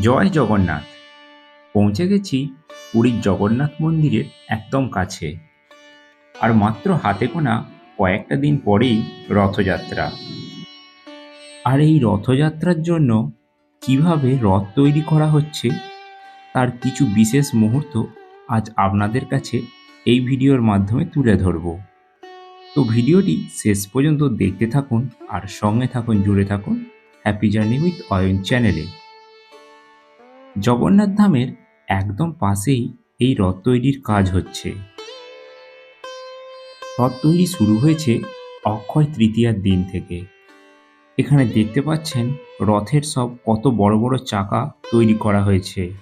জয় জগন্নাথ। পৌঁছে গেছি পুরীর জগন্নাথ মন্দিরের একদম কাছে। আর মাত্র হাতে গোনা কয়েকটা দিন পরেই রথযাত্রা। আর এই রথযাত্রার জন্য কীভাবে রথ তৈরি করা হচ্ছে, তার কিছু বিশেষ মুহূর্ত আজ আপনাদের কাছে এই ভিডিওর মাধ্যমে তুলে ধরব। তো ভিডিওটি শেষ পর্যন্ত দেখতে থাকুন আর সঙ্গে থাকুন, জুড়ে থাকুন হ্যাপি জার্নি উইথ অয়ন চ্যানেলে জগন্নাথ ধামের একদম পাশেই এই রথ তৈরির কাজ হচ্ছে। রথ তৈরি শুরু হয়েছে অক্ষয় তৃতীয়ার দিন থেকে। এখানে দেখতে পাচ্ছেন রথের সব কত বড় বড় চাকা তৈরি করা হয়েছে।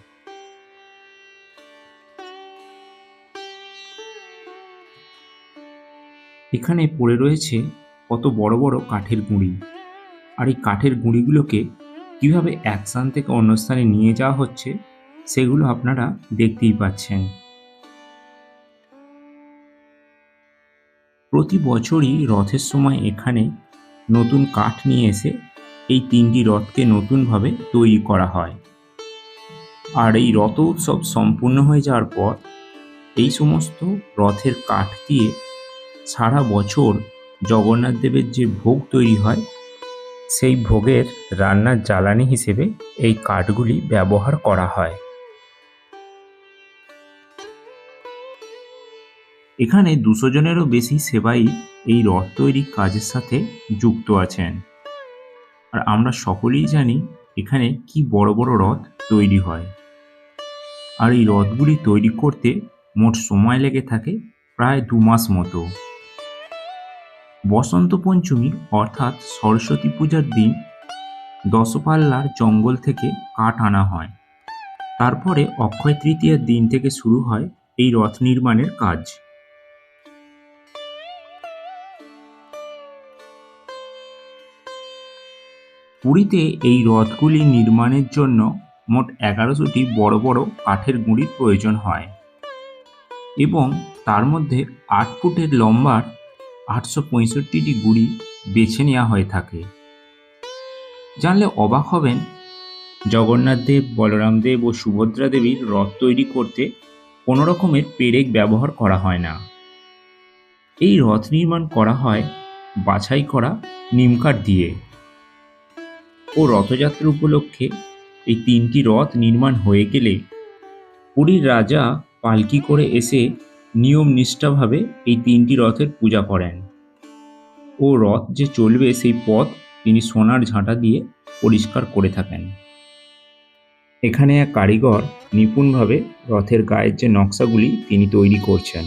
এখানে পড়ে রয়েছে কত বড় বড় কাঠের গুঁড়ি। আর এই কাঠের গুঁড়িগুলোকে কীভাবে এক স্থান থেকে অন্য স্থানে নিয়ে যাওয়া হচ্ছে, সেগুলো আপনারা দেখতেই পাচ্ছেন। প্রতি বছরই রথের সময় এখানে নতুন কাঠ নিয়ে এসে এই তিনটি রথকে নতুনভাবে তৈরি করা হয়। আর এই রথ উৎসব সম্পূর্ণ হয়ে যাওয়ার পর এই সমস্ত রথের কাঠ দিয়ে সারা বছর জগন্নাথ দেবের যে ভোগ তৈরি হয় সেই ভোগের রান্নার জ্বালানি হিসেবে এই কাঠগুলি ব্যবহার করা হয়। এখানে দুশো জনেরও বেশি সেবাই এই রথ তৈরি কাজের সাথে যুক্ত আছেন। আর আমরা সকলেই জানি এখানে কি বড় বড় রথ তৈরি হয়। আর এই রথগুলি তৈরি করতে মোট সময় লেগে থাকে প্রায় দু মাস মতো। বসন্ত পঞ্চমী অর্থাৎ সরস্বতী পূজার দিন দশপাল্লার জঙ্গল থেকে কাঠ আনা হয়। তারপরে অক্ষয় তৃতীয়ার দিন থেকে শুরু হয় এই রথ নির্মাণের কাজ। পুরীতে এই রথগুলি নির্মাণের জন্য মোট এগারোশোটি বড় বড় কাঠের গুঁড়ির প্রয়োজন হয় এবং তার মধ্যে আট ফুটের লম্বার আটশো গুড়ি বেছে নেওয়া হয়ে থাকে। জানলে অবাক হবেন, জগন্নাথ দেব, বলরাম দেব ও সুভদ্রা দেবীর রথ তৈরি করতে কোনো রকমের পেরেক ব্যবহার করা হয় না। এই রথ নির্মাণ করা হয় বাছাই করা নিমকাঠ দিয়ে। ও রথযাত্রা উপলক্ষে এই তিনটি রথ নির্মাণ হয়ে গেলে পুরীর রাজা পালকি করে এসে নিয়ম নিষ্ঠাভাবে এই তিনটি রথের পূজা করেন। ও রথ যে চলবে সেই পথ তিনি সোনার ঝাঁটা দিয়ে পরিষ্কার করে থাকেন। এখানে এক কারিগর নিপুণভাবে রথের গায়ের যে নকশাগুলি তিনি তৈরি করছেন।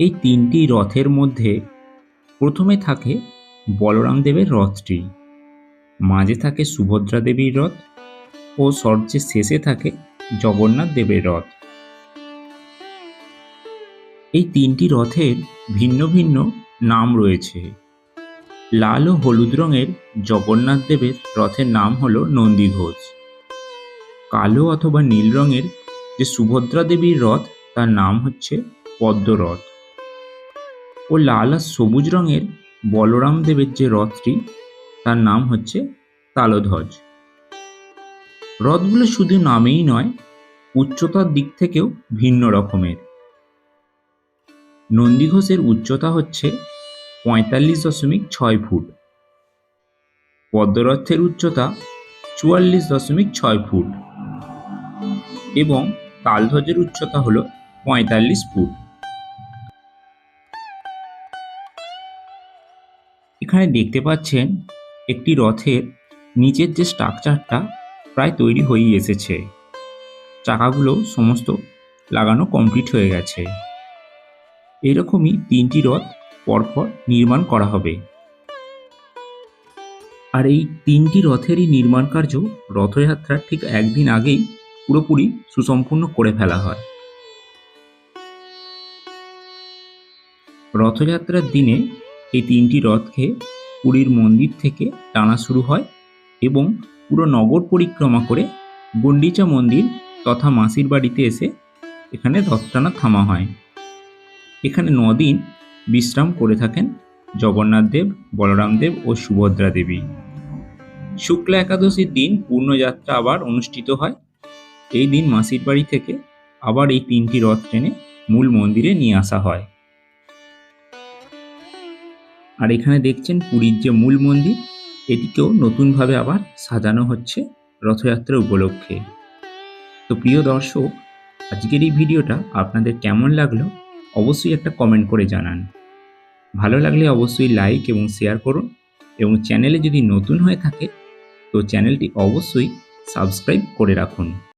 এই তিনটি রথের মধ্যে প্রথমে থাকে বলরাম দেবের রথটি। মাঝে থাকে সুভদ্রা দেবীর রথ ও সবচেয়ে শেষে থাকে জগন্নাথ দেবের রথ। এই তিনটি রথের ভিন্ন ভিন্ন নাম রয়েছে। লাল ও হলুদ রঙের জগন্নাথ দেবের রথের নাম হলো নন্দীঘোষ। কালো অথবা নীল রঙের যে সুভদ্রা দেবীর রথ, তার নাম হচ্ছে পদ্মরথ। ও লাল আর সবুজ রঙের বলরাম দেবের যে রথটি, তার নাম হচ্ছে তালধ্বজ। রথগুলো শুধু নামেই নয়, উচ্চতার দিক থেকেও ভিন্ন রকমের। নন্দীঘোষের উচ্চতা হচ্ছে পঁয়তাল্লিশ দশমিক ছয় ফুট। পদ্মরথের উচ্চতা চুয়াল্লিশ দশমিক ছয় ফুট। এবং তালধ্বজের উচ্চতা হলো পঁয়তাল্লিশ ফুট। এখানে দেখতে পাচ্ছেন একটি রথের নিচের যে স্ট্রাকচারটা প্রায় তৈরি হয়েই এসেছে। চাকাগুলো সমস্ত লাগানো কমপ্লিট হয়ে গেছে। এরকমই তিনটি রথ পরপর নির্মাণ করা হবে। আর এই তিনটি রথেরই নির্মাণ কার্য রথযাত্রার ঠিক একদিন আগেই পুরোপুরি সুসম্পূর্ণ করে ফেলা হয়। রথযাত্রার দিনে এই তিনটি রথকে পুরীর মন্দির থেকে টানা শুরু হয় এবং পুরো নগর পরিক্রমা করে গুন্ডিচা মন্দির তথা মাসির বাড়িতে এসে এখানে রথ টানা থামা হয়। এখানে দিন বিশ্রাম করে থাকেন জগন্নাথ দেব, বলরাম দেব ও সুভদ্রা দেবী। শুক্লা একাদশীর দিন পূর্ণযাত্রা আবার অনুষ্ঠিত হয়। এই দিন মাসির বাড়ি থেকে আবার এই তিনটি রথ টেনে মূল মন্দিরে নিয়ে আসা হয়। আর এখানে দেখছেন পুরীর যে মূল মন্দির, এটিকেও নতুনভাবে আবার সাজানো হচ্ছে রথযাত্রা উপলক্ষে। তো প্রিয় দর্শক, আজকের এই ভিডিওটা আপনাদের কেমন লাগল অবশ্যই একটা কমেন্ট করে জানান। ভালো লাগলে অবশ্যই লাইক এবং শেয়ার করুন এবং চ্যানেলে যদি নতুন হয়ে থাকে, তো চ্যানেলটি অবশ্যই সাবস্ক্রাইব করে রাখুন।